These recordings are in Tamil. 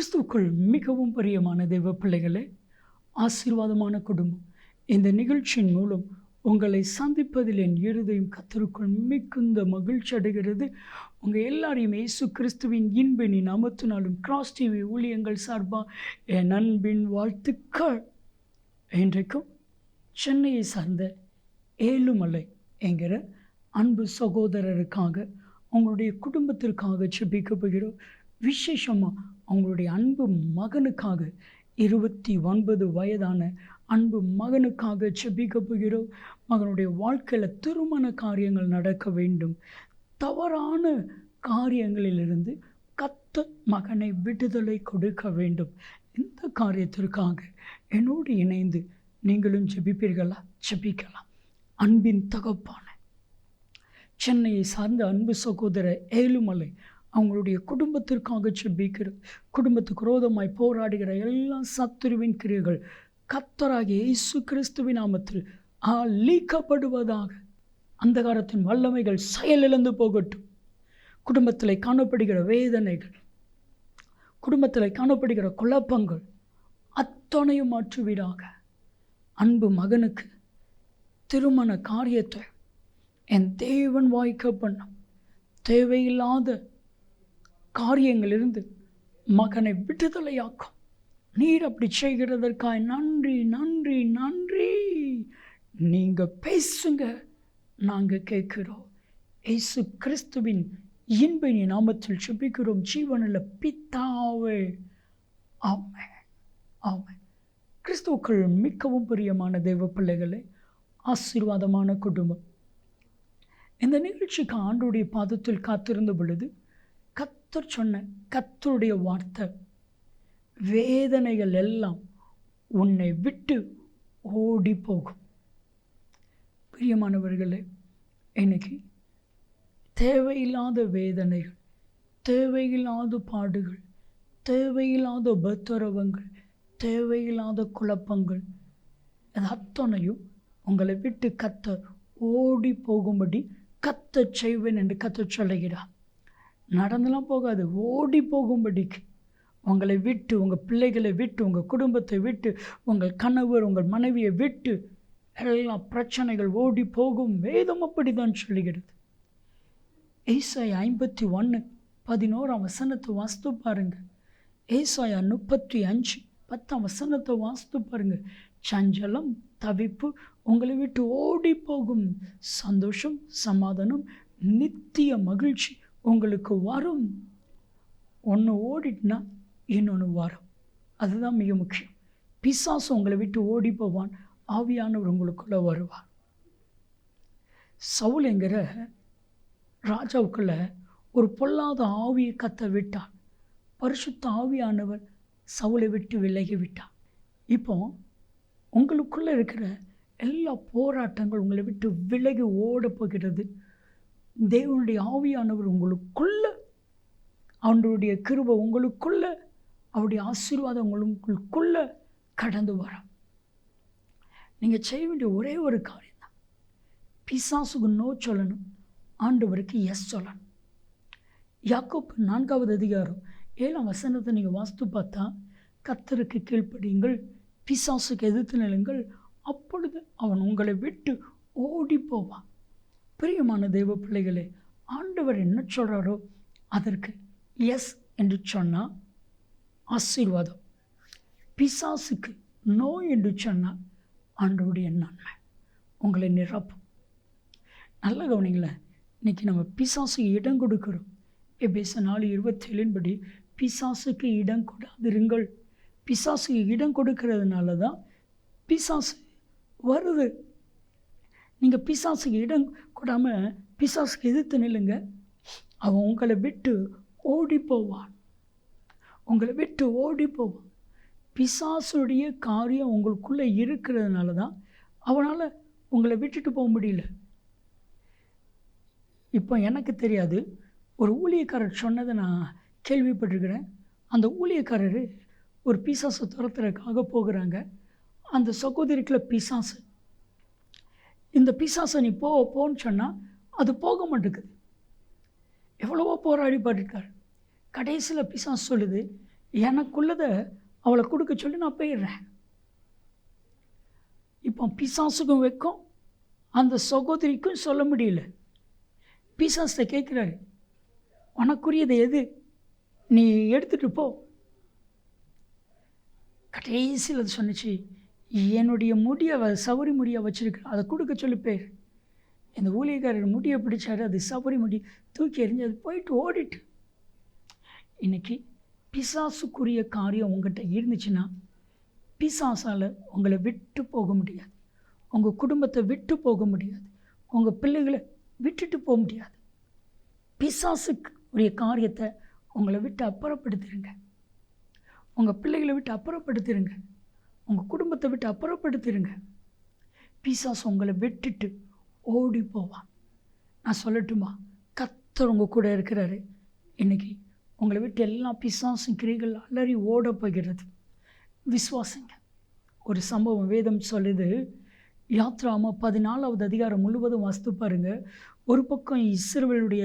கிறிஸ்துக்குள் மிகவும் பிரியமான தெய்வ பிள்ளைகளே ஆசீர்வாதமான குடும்பம். இந்த நிகழ்ச்சியின் மூலம் உங்களை சந்திப்பதில் என் இருதயம் கத்தருக்குள் மிகுந்த மகிழ்ச்சி அடைகிறது. உங்கள் எல்லாரையும் இயேசு கிறிஸ்துவின் இன்பனின் அமர்த்தினாலும் கிராஸ் டிவி ஊழியங்கள் சார்பாக என் அன்பின் வாழ்த்துக்கள். இன்றைக்கும் சென்னையை சார்ந்த ஏழுமலை என்கிற அன்பு சகோதரருக்காக உங்களுடைய குடும்பத்திற்காக செபிக்க போகிறோம். விசேஷமாக அவங்களுடைய அன்பு மகனுக்காக இருபத்தி ஒன்பது வயதான அன்பு மகனுக்காக செபிக்க போகிறோம். மகனுடைய வாழ்க்கையில் திருமண காரியங்கள் நடக்க வேண்டும். தவறான காரியங்களிலிருந்து கத்த மகனை விடுதலை கொடுக்க வேண்டும். இந்த காரியத்திற்காக என்னோடு இணைந்து நீங்களும் ஜெபிப்பீர்களா? ஜெபிக்கலாம். அன்பின் தகப்பான சென்னையை சார்ந்த அன்பு சகோதரர் ஏழுமலை அவங்களுடைய குடும்பத்திற்காக செபிக்கிற குடும்பத்துக்கு ரோதமாய் போராடுகிற எல்லா சத்துருவின் கிரியைகள் கத்தராகிய இயேசு கிறிஸ்துவின் நாமத்தில் அழிக்கப்படுவதாக. அந்தகாரத்தின் வல்லமைகள் செயலிழந்து போகட்டும். குடும்பத்தில் காணப்படுகிற வேதனைகள் குடும்பத்தில் காணப்படுகிற குழப்பங்கள் அத்தனையும் மாற்றுவீடாக அன்பு மகனுக்கு திருமண காரியத்தை என் தேவன் வாய்க்க பண்ணும். தேவையில்லாத காரியங்களிலிருந்து மகனை விடுதலையாக்கும். நீர் அப்படி செய்கிறதற்காய் நன்றி நன்றி நன்றி. நீங்கள் பேசுங்க நாங்கள் கேட்குறோம். ஏசு கிறிஸ்துவின் இன்பினி நாமத்தில் சுபிக்கிறோம் ஜீவனில் பித்தாவே ஆமை ஆமை கிறிஸ்துவுக்கள் மிகவும் பிரியமான தெய்வ பிள்ளைகளே ஆசீர்வாதமான குடும்பம். இந்த நிகழ்ச்சிக்கு ஆண்டுடைய பாதத்தில் காத்திருந்த பொழுது கத்தர் சொன்ன கத்தருடைய வார்த்தை. வேதனைகள் எல்லாம் உன்னை விட்டு ஓடி போகும் பிரியமானவர்களே இன்னைக்கு தேவையில்லாத வேதனைகள் தேவையில்லாத பாடுகள் தேவையில்லாத உபத்திரவங்கள் தேவையில்லாத குழப்பங்கள் அது அத்தனையும் உங்களை விட்டு கத்த ஓடி போகும்படி கத்த செய்வேன் என்று கத்த சொல்லுகிறார். நடந்துலாம் போகாது. ஓடி போகும்படிக்கு உங்களை விட்டு உங்கள் பிள்ளைகளை விட்டு உங்கள் குடும்பத்தை விட்டு உங்கள் கணவர் உங்கள் மனைவியை விட்டு எல்லா பிரச்சனைகள் ஓடி போகும். வேதம் அப்படி தான் சொல்லுகிறது. ஏசாய் ஐம்பத்தி ஒன்று பதினோராம் வசனத்தை வாஸ்து பாருங்கள் ஏசாயா முப்பத்தி அஞ்சு பத்தாம் வசனத்தை வாஸ்து பாருங்கள் சஞ்சலம் தவிப்பு உங்களை விட்டு ஓடி போகும். சந்தோஷம் சமாதானம் நித்திய மகிழ்ச்சி. உங்களுக்கு வரும். ஒன்று ஓடிட்டுனா இன்னொன்று வரும். அதுதான் மிக முக்கியம். பிசாசு உங்களை விட்டு ஓடி போவான். ஆவியானவர் உங்களுக்குள்ளே வருவார். சவுல் ராஜாவுக்குள்ளே ராஜாவுக்குள்ள ஒரு பொல்லாத ஆவியை கத்த விட்டான். பரிசுத்த ஆவியானவர் சவுளை விட்டு விலகி விட்டான். இப்போ உங்களுக்குள்ளே இருக்கிற எல்லா போராட்டங்கள் உங்களை விட்டு விலகி ஓட போகிறது தேவனுடைய ஆவியானவர் உங்களுக்குள்ள அவனுடைய கிருபை உங்களுக்குள்ள அவருடைய ஆசீர்வாதம் உங்களுக்குள்ள கடந்து வரும் நீங்கள் செய்ய வேண்டிய ஒரே ஒரு காரியம் தான் பிசாசுக்கு நோ சொல்லணும் ஆண்டவருக்கு எஸ் சொல்லணும். யாக்கோப் நான்காவது அதிகாரம் ஏழாம் வசனத்தை நீங்கள் வாஸ்து பார்த்தா கத்தருக்கு கீழ்ப்படியுங்கள் பிசாசுக்கு எதிர்த்து நிலுங்கள் அப்பொழுது அவன் உங்களை விட்டு ஓடி போவான். பிரியமான தெய்வ பிள்ளைகளே ஆண்டவர் என்ன சொல்கிறாரோ அதற்கு எஸ் என்று சொன்னால் ஆசீர்வாதம். பிசாசுக்கு நோ என்று சொன்னால் ஆண்டவருடைய நன்மை உங்களை நிரப்பும். நல்ல கவனிங்களேன் இன்றைக்கி நம்ம பிசாசுக்கு இடம் கொடுக்குறோம். எபேச நாலு இருபத்தேழின் படி பிசாசுக்கு இடம் கொடாதிருங்கள். பிசாசுக்கு இடம் கொடுக்கறதுனால தான் பிசாசு வருது. நீங்கள் பிசாசுக்கு இடம் கொடாமல் பிசாசுக்கு எதிர்த்து நில்லுங்க. அவன் உங்களை விட்டு ஓடி போவான் உங்களை விட்டு ஓடி போவான் பிசாசுடைய காரியம் உங்களுக்குள்ளே இருக்கிறதுனால தான் அவனால் உங்களை விட்டுட்டு போக முடியல. இப்போ எனக்கு தெரியாது. ஒரு ஊழியக்காரர் சொன்னதை நான் கேள்விப்பட்டிருக்கிறேன். அந்த ஊழியக்காரர் ஒரு பிசாசை துரத்துறதுக்காக போகிறாங்க. அந்த சகோதரிக்குள்ள பிசாசு. இந்த பிசாசை நீ போ போன்னு சொன்னால் அது போக மாட்டேங்குது. எவ்வளவோ போராடி பாட்டுருக்காரு கடைசியில் பிசாஸ் சொல்லுது எனக்குள்ளதை அவளை கொடுக்க சொல்லி நான் போயிடுறேன். இப்போ பிசாசுக்கும் வைக்கும் அந்த சகோதரிக்கும் சொல்ல முடியல. பிசாசை கேட்குறாரு உனக்குரியது எது? நீ எடுத்துகிட்டு போ. கடைசியில் அது சொன்னிச்சு என்னுடைய முடியை அவ சவரி முடியை வச்சுருக்கேன் அதை கொடுக்க சொல்லி பேர். இந்த ஊழியக்காரர் முடியை பிடிச்சாரு அது சவரி முடி தூக்கி எறிஞ்சு அது போயிட்டு ஓடிட்டு. இன்னைக்கு பிசாசுக்குரிய காரியம் உங்கள்கிட்ட இருந்துச்சுன்னா பிசாசால் உங்களை விட்டு போக முடியாது. உங்கள் குடும்பத்தை விட்டு போக முடியாது. உங்கள் பிள்ளைகளை விட்டுட்டு போக முடியாது. பிசாசுக்கு உரிய காரியத்தை உங்களை விட்டு அப்புறப்படுத்திடுங்க உங்கள் பிள்ளைகளை விட்டு அப்புறப்படுத்திடுங்க உங்கள் குடும்பத்தை விட்டு அப்புறப்படுத்திடுங்க பீசாஸ் உங்களை விட்டுட்டு ஓடி போவான். நான் சொல்லட்டுமா? கத்தர் உங்கள் கூட இருக்கிறாரு. இன்றைக்கி உங்களை விட்டு எல்லா பிசாசும் கிரிகள் அலறி ஓட போகிறது. விசுவாசங்க. ஒரு சம்பவம் வேதம் சொல்லுது. யாத்ராம பதினாலாவது அதிகாரம் முழுவதும் வாசித்து பாருங்க. ஒரு பக்கம் இஸ்ரவேலுடைய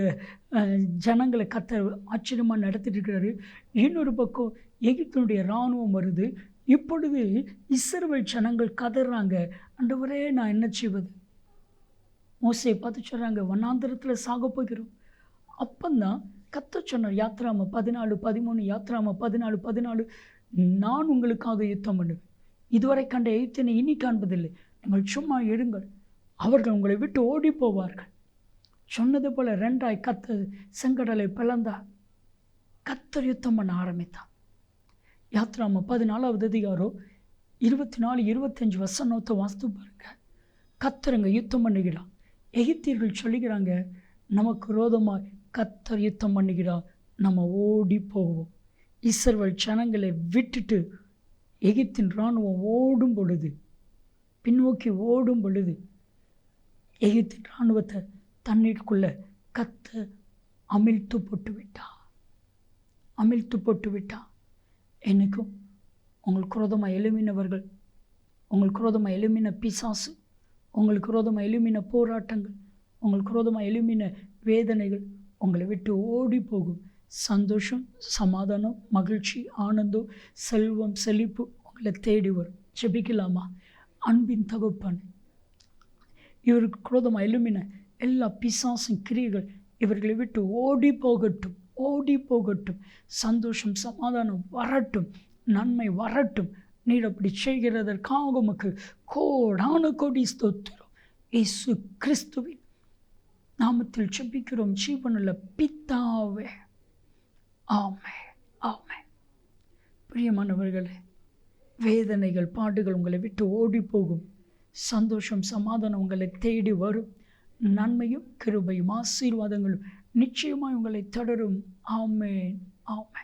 ஜனங்களை கத்த ஆச்சரியமாக நடத்திட்டு இருக்கிறாரு. இன்னொரு பக்கம் எகிப்தினுடைய இராணுவம் வருது. இப்பொழுது இஸ்ரவேல் ஜனங்கள் கதறாங்க. அண்டவரே நான் என்ன செய்வது? மோசையை பார்த்து சொல்கிறாங்க வண்ணாந்திரத்தில் சாக போகிறோம். அப்பந்தான் கத்த சொன்னார் யாத்ராம பதினாலு பதிமூணு யாத்ராம பதினாலு பதினாலு. நான் உங்களுக்காக யுத்தம் பண்ணுவேன். இதுவரை கண்ட எய்த்தனை இனி காண்பதில்லை. நீங்கள் சும்மா எழுங்கள் அவர்கள் உங்களை விட்டு ஓடி போவார்கள் சொன்னது போல ரெண்டாய் கத்த செங்கடலை பிளந்தார். கத்தர் யுத்தம் பண்ண ஆரம்பித்தான். யாத்ராம பதினாலாவது அதிகாரம் இருபத்தி நாலு இருபத்தஞ்சு வசனத்தை வாஸ்து பாருங்க. கத்தருங்க யுத்தம் பண்ணுகிறான் எகிப்தியர்கள் சொல்லுகிறாங்க நமக்கு ரோதமாக கத்தர் யுத்தம் பண்ணுகிறா நம்ம ஓடி போவோம். இஸ்ரவேல் ஜனங்களை விட்டுட்டு எகிப்தின் இராணுவம் ஓடும் பொழுது பின்னோக்கி ஓடும் பொழுது எகிப்தின் இராணுவத்தை தண்ணீருக்குள்ள கத்த அமிழ்த்து போட்டு விட்டா அமிழ்த்து போட்டு விட்டா என்றைக்கும் உங்களுக்கு குரோதமாக எழுமினவர்கள் உங்களுக்கு குரோதமாக எழுமின பிசாசு உங்களுக்கு குரோதமாக எழுமின போராட்டங்கள் உங்களுக்கு குரோதமாக எழுமின வேதனைகள் உங்களை விட்டு ஓடி போகும் சந்தோஷம் சமாதானம் மகிழ்ச்சி ஆனந்தம் செல்வம் செழிப்பு உங்களை தேடி வரும். ஜெபிக்கலாமா? அன்பின் தகப்பன் இவருக்கு குரோதமாக எழுமின எல்லா பிசாசும் கிரியைகள் இவர்களை விட்டு ஓடி போகட்டும். ஓடி போகட்டும் சந்தோஷம் சமாதானம் வரட்டும். நன்மை வரட்டும். நீர் அப்படி செய்கிறதற்காக உமக்கு கோடான கோடி ஸ்தோத்திரம். இயேசு கிறிஸ்துவின் நாமத்தில் செபிக்கிறோம் ஜீவனில் பித்தாவே ஆமை ஆமை பிரியமானவர்களே வேதனைகள் பாடுகள் உங்களை விட்டு ஓடி போகும் சந்தோஷம் சமாதானம் உங்களை தேடி வரும். நன்மையும் கிருபையும் ஆசீர்வாதங்களும் நிச்சயமாய் உங்களை தொடரும். ஆமேன். ஆமேன்.